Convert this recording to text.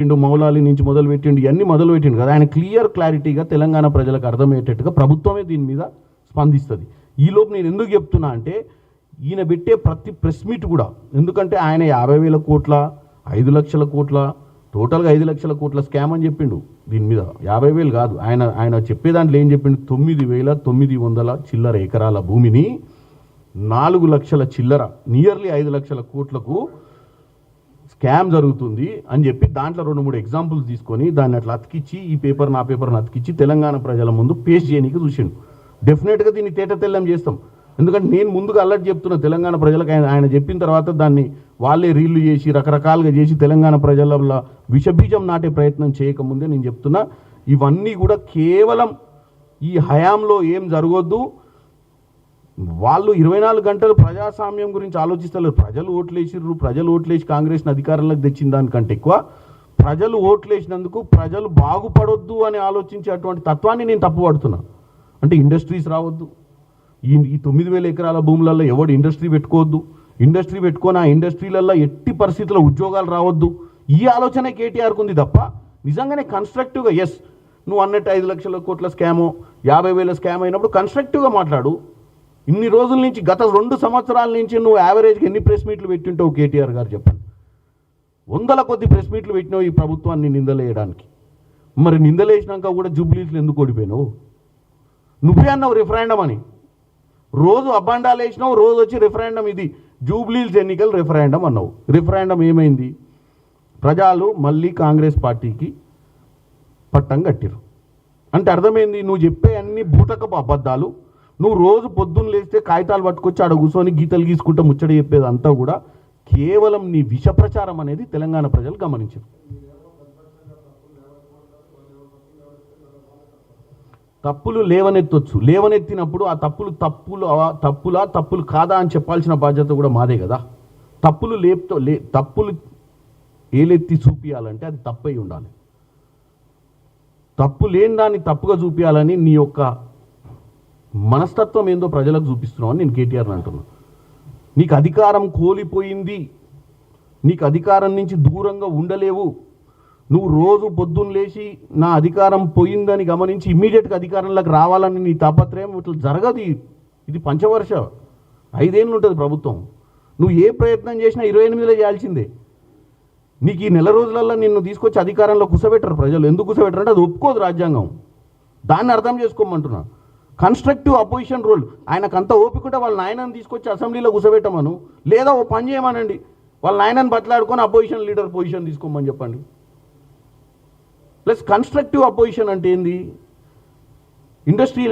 పెట్టిండు మౌలాలి నుంచి మొదలు పెట్టిండు ఇవన్నీ మొదలు పెట్టిండు కదా. ఆయన క్లియర్ క్లారిటీగా తెలంగాణ ప్రజలకు అర్థమయ్యేటట్టుగా ప్రభుత్వమే దీని మీద స్పందిస్తుంది. ఈలోపు నేను ఎందుకు చెప్తున్నా అంటే ఈయన పెట్టే ప్రతి ప్రెస్ మీట్ కూడా ఎందుకంటే ఆయన యాభై వేల కోట్ల ఐదు లక్షల కోట్ల టోటల్గా ఐదు లక్షల కోట్ల స్కామ్ అని చెప్పిండు దీని మీద. యాభై వేలు కాదు. ఆయన ఆయన చెప్పే దాంట్లో ఏం చెప్పిండు? తొమ్మిది వేల తొమ్మిది వందల చిల్లర ఎకరాల భూమిని నాలుగు లక్షల చిల్లర నియర్లీ ఐదు లక్షల కోట్లకు స్కామ్ జరుగుతుంది అని చెప్పి దాంట్లో రెండు మూడు ఎగ్జాంపుల్స్ తీసుకొని దాన్ని అట్లా అతికిచ్చి ఈ పేపర్ నా పేపర్ని అతికిచ్చి తెలంగాణ ప్రజల ముందు పేస్ చేయడానికి చూసిండు. డెఫినెట్గా దీన్ని తేట తెల్లం చేస్తాం. ఎందుకంటే నేను ముందుగా అలర్ట్ చెప్తున్నా తెలంగాణ ప్రజలకు ఆయన ఆయన చెప్పిన తర్వాత దాన్ని వాళ్ళే రీళ్ళు చేసి రకరకాలుగా చేసి తెలంగాణ ప్రజల విషబీజం నాటే ప్రయత్నం చేయకముందే నేను చెప్తున్నా. ఇవన్నీ కూడా కేవలం ఈ హయాంలో ఏం జరగొద్దు. వాళ్ళు ఇరవై నాలుగు గంటలు ప్రజాస్వామ్యం గురించి ఆలోచిస్తలేరు ప్రజలు ఓట్లేసిర్రు ప్రజలు ఓట్లేసి కాంగ్రెస్ని అధికారంలోకి తెచ్చిన దానికంటే ఎక్కువ ప్రజలు ఓట్లేసినందుకు ప్రజలు బాగుపడొద్దు అని ఆలోచించే అటువంటి తత్వాన్ని నేను తప్పుపడుతున్నా. అంటే ఇండస్ట్రీస్ రావద్దు. ఈ ఈ తొమ్మిది వేల ఎకరాల భూములలో ఎవడు ఇండస్ట్రీ పెట్టుకోవద్దు. ఇండస్ట్రీ పెట్టుకొని ఆ ఇండస్ట్రీలలో ఎట్టి పరిస్థితుల్లో ఉద్యోగాలు రావద్దు. ఈ ఆలోచన కేటీఆర్కు ఉంది తప్ప నిజంగానే కన్స్ట్రక్టివ్గా ఎస్ నువ్వు అన్నట్టు ఐదు లక్షల కోట్ల స్కాము యాభై వేల స్కామ్ అయినప్పుడు కన్స్ట్రక్టివ్గా మాట్లాడు. ఇన్ని రోజుల నుంచి గత రెండు సంవత్సరాల నుంచి నువ్వు యావరేజ్గా ఎన్ని ప్రెస్ మీట్లు పెట్టింటావు కేటీఆర్ గారు చెప్పండి. వందల కొద్ది ప్రెస్ మీట్లు పెట్టినావు ఈ ప్రభుత్వాన్ని నిందలేయడానికి. మరి నిందలేసినాక కూడా జూబ్లీస్లు ఎందుకు ఓడిపోయినావు? నువ్వే అన్నావు రిఫరాండం అని. రోజు అబ్బాండాలు వేసినావు రోజు వచ్చి రిఫరాండం ఇది. జూబ్లీల్స్ ఎన్నికలు రిఫరాండం అన్నావు. రిఫరాండం ఏమైంది? ప్రజలు మళ్ళీ కాంగ్రెస్ పార్టీకి పట్టం కట్టిరు అంటే అర్థమైంది నువ్వు చెప్పే అన్ని బూటకపు అబద్ధాలు నువ్వు రోజు పొద్దున్న లేస్తే కాగితాలు పట్టుకొచ్చి ఆడ కూర్చొని గీతలు గీసుకుంటా ముచ్చట చెప్పేది అంతా కూడా కేవలం నీ విష ప్రచారం అనేది తెలంగాణ ప్రజలు గమనించారు. తప్పులు లేవనెత్తొచ్చు. లేవనెత్తినప్పుడు ఆ తప్పులు తప్పులు తప్పులా తప్పులు కాదా అని చెప్పాల్సిన బాధ్యత కూడా మాదే కదా. తప్పులు లేపుతో లే తప్పులు ఏలెత్తి చూపించాలంటే అది తప్పై ఉండాలి. తప్పు లేని దాన్ని తప్పుగా చూపించాలని నీ యొక్క మనస్తత్వం ఏందో ప్రజలకు చూపిస్తున్నావు అని నేను కేటీఆర్ని అంటున్నాను నీకు అధికారం కోల్పోయింది. నీకు అధికారం నుంచి దూరంగా ఉండలేవు. నువ్వు రోజు పొద్దున్న లేచి నా అధికారం పోయిందని గమనించి ఇమ్మీడియట్గా అధికారంలోకి రావాలని నీ తాపత్రయం ఇట్లా జరగదు. ఇది. పంచవర్ష. ఐదేళ్ళు ఉంటుంది ప్రభుత్వం. నువ్వు ఏ ప్రయత్నం చేసినా ఇరవై ఎనిమిదిలో చేయాల్సిందే. నీకు ఈ నెల రోజులలో నిన్ను తీసుకొచ్చి అధికారంలో కుసబెట్టరు ప్రజలు. ఎందుకు కుసబెట్టరు అంటే అది ఒప్పుకోదు రాజ్యాంగం. దాన్ని అర్థం చేసుకోమంటున్నా. Constructive opposition role. ఆయనకు అంత ఓపిక వాళ్ళ నాయనని తీసుకొచ్చి అసెంబ్లీలో కూర్చోబెట్టమను లేదా ఓ పని చేయమనండి. వాళ్ళ నాయనని బట్లాడుకొని అపోజిషన్ లీడర్ పొజిషన్ తీసుకోమని చెప్పండి. ప్లస్ కన్స్ట్రక్టివ్ అపోజిషన్ అంటే ఏంది? ఇండస్ట్రీ